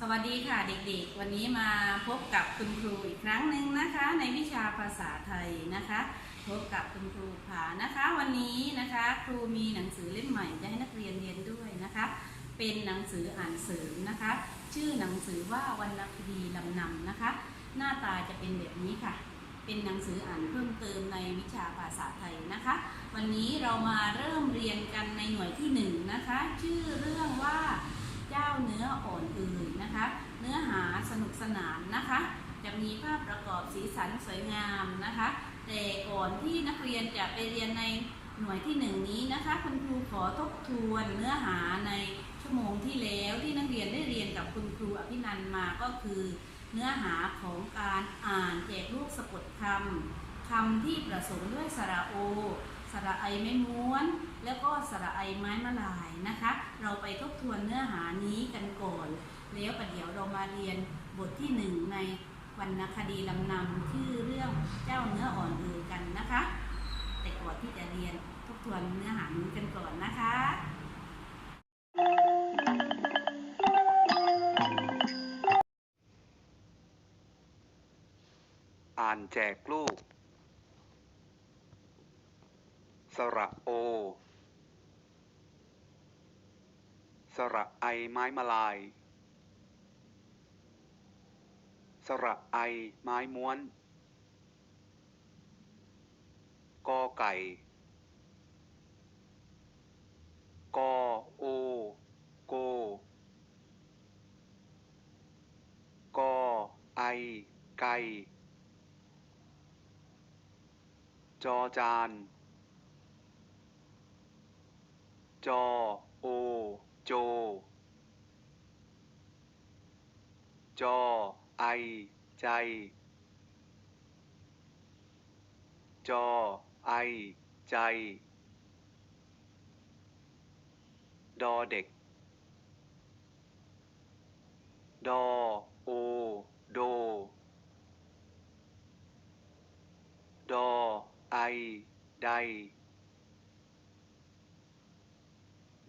สวัสดีค่ะเด็กๆ วันนี้มาพบกับคุณครูอีกครั้งหนึ่งนะคะ ในวิชาภาษาไทยนะคะ พบกับคุณครูผานะคะ วันนี้นะคะครูมีหนังสือเล่มใหม่จะให้นักเรียนเรียนด้วยนะคะ เป็นหนังสืออ่านเสริมนะคะ ชื่อหนังสือว่าวรรณคดีลำนำนะคะ หน้าตาจะเป็นแบบนี้ค่ะ เป็นหนังสืออ่านเพิ่มเติมในวิชาภาษาไทยนะคะ วันนี้เรามาเริ่มเรียนกันในหน่วยที่หนึ่งนะคะ ชื่อเรื่องว่าเจ้าเนื้ออ่อนอื่นนะคะ เนื้อหาสนุกสนานนะคะ จะมีภาพประกอบสีสันสวยงามนะคะ แต่ก่อนที่นักเรียนจะไปเรียนในหน่วยที่หนึ่งนี้นะคะ คุณครูขอทบทวนเนื้อหาในชั่วโมงที่แล้วที่นักเรียนได้เรียนกับคุณครูอภินันมาก็คือ เนื้อหาของการอ่านแจกลูกสะกดคำคำที่ประสมด้วยสระโอ สระไอไม้ม้วน แล้วก็สระไอไม้มะลายนะคะ เราไปทบทวนเนื้อหานี้กันก่อน แล้วประเดี๋ยวเรามาเรียนบทที่หนึ่งในวรรณคดีลำนำชื่อเรื่องเจ้าเนื้ออ่อนเอือกันนะคะ แต่ก่อนที่จะเรียนทบทวนเนื้อหานี้กันก่อนนะคะ อ่านแจกลูก สระโอ สระไอไม้มาลาย สระไอไม้ม้วน กอไก่ กอโอ โก กอไอไก่ จอจาน จอ โอ โจ จอ ไอ ใจ จอ ไอ ใจ ดอเด็ก ดอ โอ โดดอ ไอได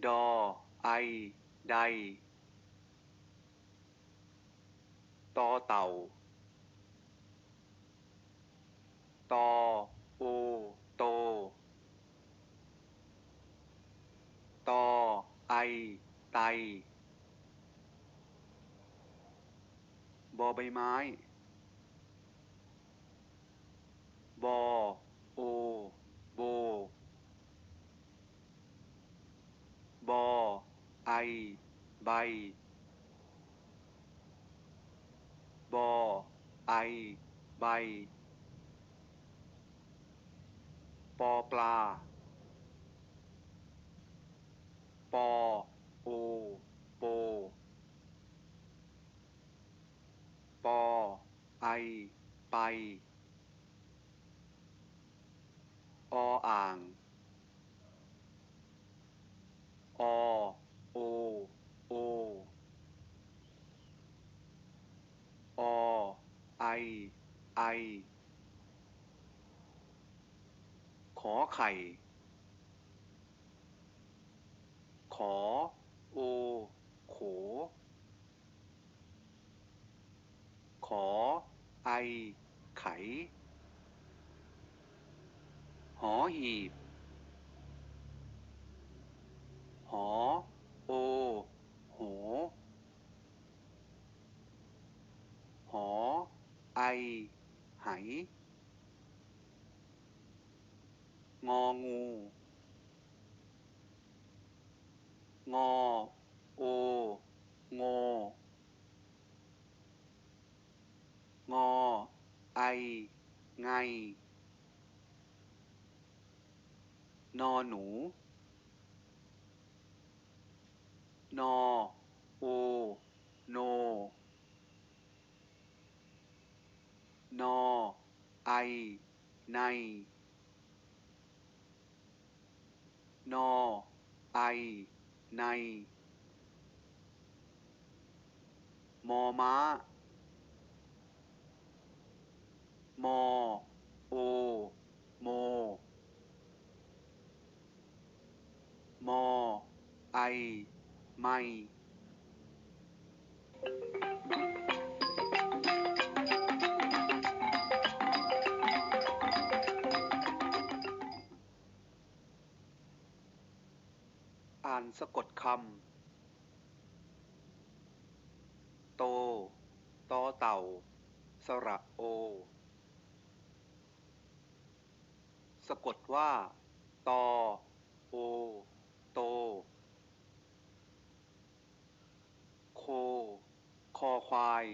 ดอไอไดตอเต่าตอโอโตตอไอไตบอใบไม้ บอ โอ โบ บอ ไอ ใบบอไอใบ ปอปลา ปอโอโป ปอไอไป ออ่าง อ โอ โอ อ ไอ ไอ ขอไข่ ขอ โอ โข ขอ ไอ ไข หอหีบ หอ โอ โห หอ ไอ ไห งองู งอ โอ โง งอไอไง นอหนู นอโอโน นอไอใน นอไอใน มอม้า มอโอโมมอไอมไม่อ่านสะกดคำ โต ตอเต่า สระโอ สะกดว่า ตอ โอ โต โค คอควาย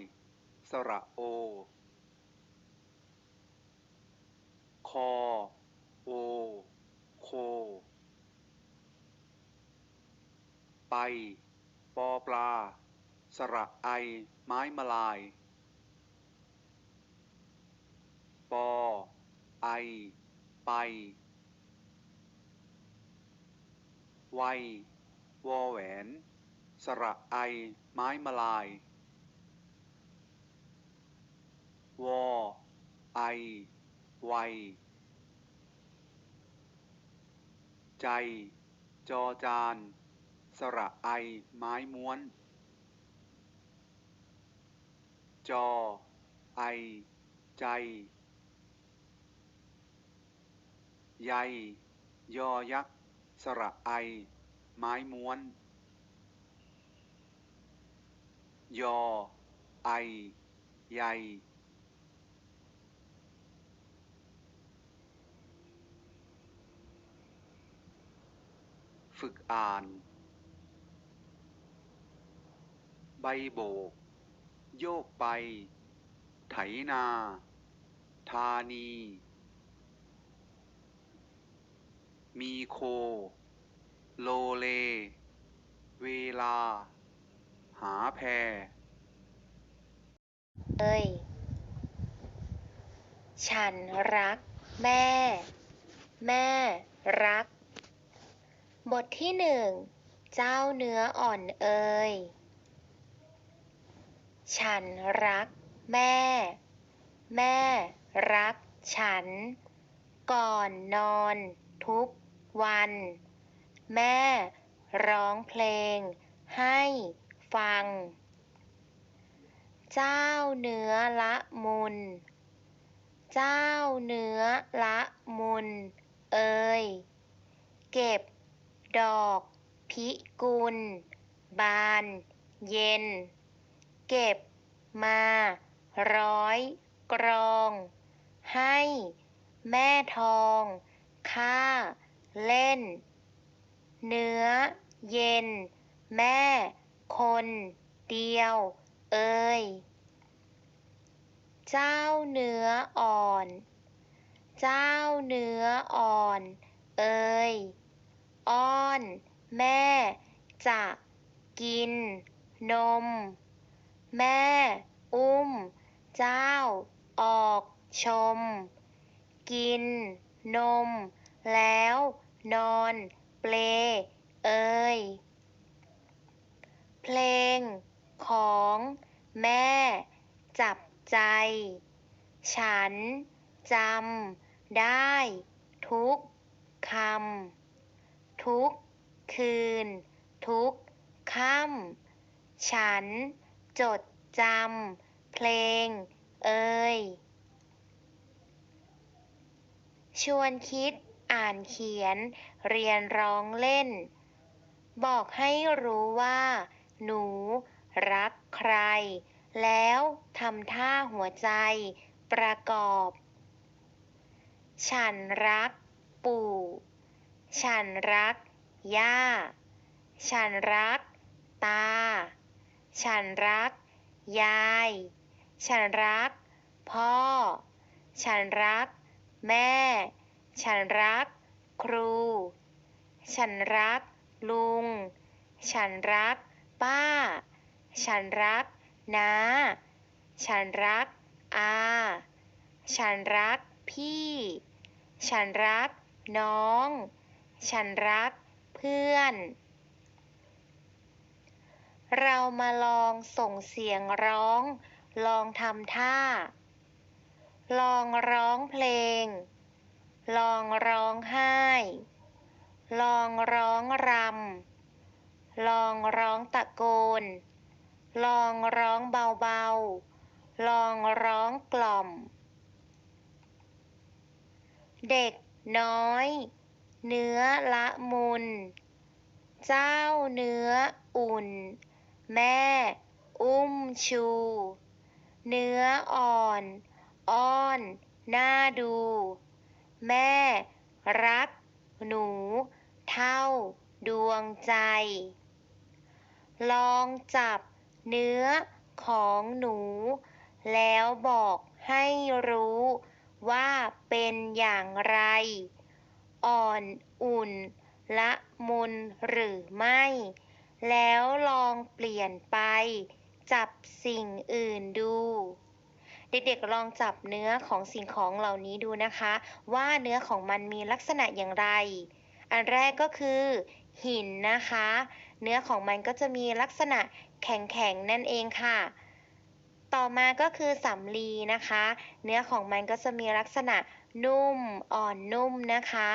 สระโอ คอ โอ โค ไป ปอปลา สระไอ ไม้มะลาย ปอ ไอ ไป ไว วอแหวน สระไอ ไม้มะลาย วอ ไอ ไว ใจ จอจาน สระไอ ไม้ม้วน จอ ไอ ใจ ใยยอยักษ์ สระไอ ไม้ม้วน ยอ ไอ ใยฝึกอ่าน ใบโบก โยกไป ไถนา ธานี มีโค โลเล เวลา หาแพเอ้ย ฉันรัก แม่ แม่รัก บทที่หนึ่ง เจ้าเนื้ออ่อนเอ่ยฉันรัก แม่ แม่รัก ฉัน ก่อนนอนทุก วัน แม่ร้องเพลงให้ฟัง เจ้าเนื้อละมุน เจ้าเนื้อละมุน เอ่ย เก็บดอกพิกุล บานเย็น เก็บมาร้อยกรอง ให้แม่ทอง ข้า เล่น เนื้อ เย็น แม่ คนเดียว เอ่ยเจ้าเนื้ออ่อน เจ้าเนื้ออ่อน เอ่ยอ้อน แม่ จะกิน นม แม่ อุ้ม เจ้า ออกชม กิน นม แล้ว นอน เปล เอ่ยเพลง ของ แม่ จับใจ ฉัน จำ ได้ ทุกคำ ทุก คืน ทุกค่ำฉัน จดจำ เพลง เอ่ยชวนคิด อ่านเขียน เรียนร้องเล่น บอกให้รู้ว่า หนูรักใคร แล้วทำท่าหัวใจประกอบ ฉันรักปู่ ฉันรัก ย่า ฉันรัก ตา ฉันรัก ยาย ฉันรัก พ่อ ฉันรัก แม่ ฉันรัก ครู ฉันรัก ลุง ฉันรัก ป้า ฉันรัก น้า ฉันรัก อา ฉันรัก พี่ ฉันรัก น้อง ฉันรัก เพื่อน เรามาลองส่งเสียงร้อง ลองทำท่า ลองร้องเพลง ลองร้องไห้ ลองร้องรำ ลองร้องตะโกน ลองร้องเบาๆ ลองร้องกล่อม เด็กน้อย เนื้อละมุน เจ้าเนื้ออุ่น แม่ อุ้มชู เนื้ออ่อน อ้อน น่าดู แม่ รัก หนู เท่า ดวงใจ ลองจับเนื้อของหนู แล้วบอกให้รู้ว่าเป็นอย่างไร อ่อนอุ่น ละมุนหรือไม่ แล้วลองเปลี่ยนไป จับสิ่งอื่นดู เด็กๆลองจับเนื้อของสิ่งของเหล่านี้ดูนะคะ ว่าเนื้อของมันมีลักษณะอย่างไร อันแรกก็คือ หินนะคะ เนื้อของมันก็จะมีลักษณะแข็งๆนั่นเองค่ะ ต่อมาก็คือสำลีนะคะ เนื้อของมันก็จะมีลักษณะนุ่มอ่อนนุ่มนะคะ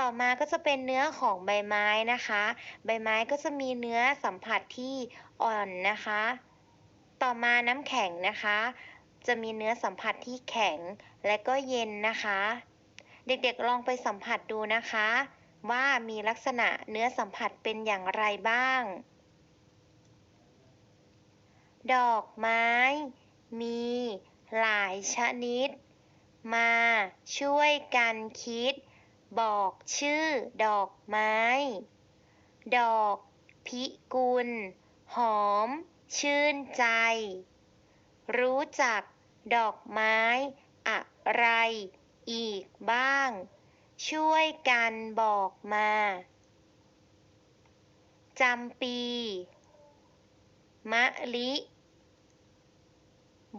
ต่อมาก็จะเป็นเนื้อของใบไม้นะคะ ใบไม้ก็จะมีเนื้อสัมผัสที่อ่อนนะคะ ต่อมาน้ำแข็งนะคะ จะมีเนื้อสัมผัสที่แข็งและก็เย็นนะคะ เด็กๆลองไปสัมผัสดูนะคะ ว่ามีลักษณะเนื้อสัมผัสเป็นอย่างไรบ้าง ดอกไม้ มีหลายชนิด มาช่วยกันคิด บอกชื่อดอกไม้ ดอกพิกุล หอม ชื่นใจ รู้จักดอกไม้อะไรอีกบ้าง ช่วยกันบอกมาจำปี มะลิ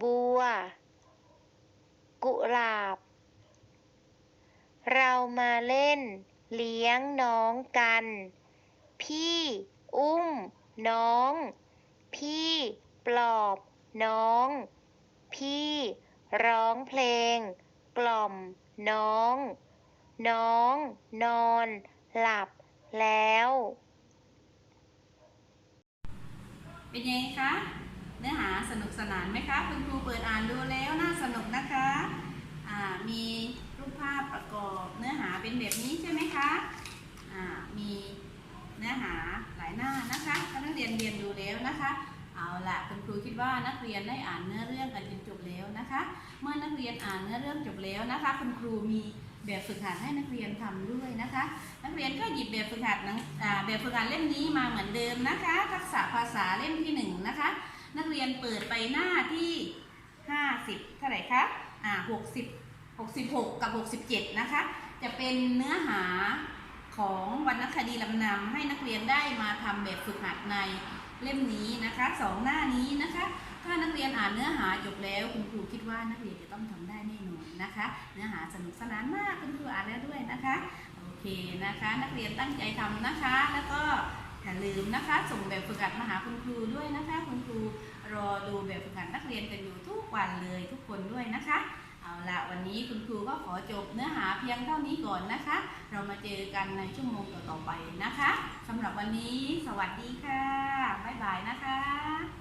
บัว กุหลาบ เรามาเล่นเลี้ยงน้องกัน พี่อุ้มน้อง พี่ปลอบ น้อง พี่ร้องเพลง กล่อมน้อง น้องนอน หลับแล้ว เป็นยังไงคะ เนื้อหาสนุกสนานไหมคะ คุณครูเปิดอ่านดูแล้วน่าสนุกนะคะมีรูปภาพประกอบเนื้อหาเป็นแบบนี้ใช่ไหมคะอ่ามีเนื้อหาหลายหน้านะคะนักเรียนเรียนดูแล้วนะคะ เอาละคุณครูคิดว่านักเรียนได้อ่านเนื้อเรื่องกันจนจบแล้วนะคะ เมื่อนักเรียนอ่านเนื้อเรื่องจบแล้วนะคะ คุณครูมีแบบฝึกหัดให้นักเรียนทำด้วยนะคะ นักเรียนก็หยิบแบบฝึกหัดนังแบบฝึกหัดเล่มนี้มาเหมือนเดิมนะคะ ทักษะภาษาเล่มที่หนึ่งนะคะ นักเรียนเปิดไปหน้าที่ 50เท่าไหร่คะอ่า60 66 กับ 67 นะคะ จะเป็นเนื้อหาของวรรณคดีลำนำให้นักเรียนได้มาทำแบบฝึกหัดใน เล่มนี้นะคะสองหน้านี้นะคะ ถ้านักเรียนอ่านเนื้อหาจบแล้วคุณครูคิดว่านักเรียนจะต้องทำได้แน่นอนนะคะ เนื้อหาสนุกสนานมากคุณครูอ่านแล้วด้วยนะคะโอเคนะคะ นักเรียนตั้งใจทำนะคะ แล้วก็อย่าลืมนะคะ ส่งแบบฝึกหัดมาหาคุณครูด้วยนะคะ คุณครูรอดูแบบฝึกหัดนักเรียนกันอยู่ทุกวันเลยทุกคนด้วยนะคะ เอาละวันนี้คุณครูก็ขอจบเนื้อหาเพียงเท่านี้ก่อนนะคะ เรามาเจอกันในชั่วโมงต่อๆไปนะคะสำหรับวันนี้ สวัสดีค่ะ บ๊ายบายนะคะ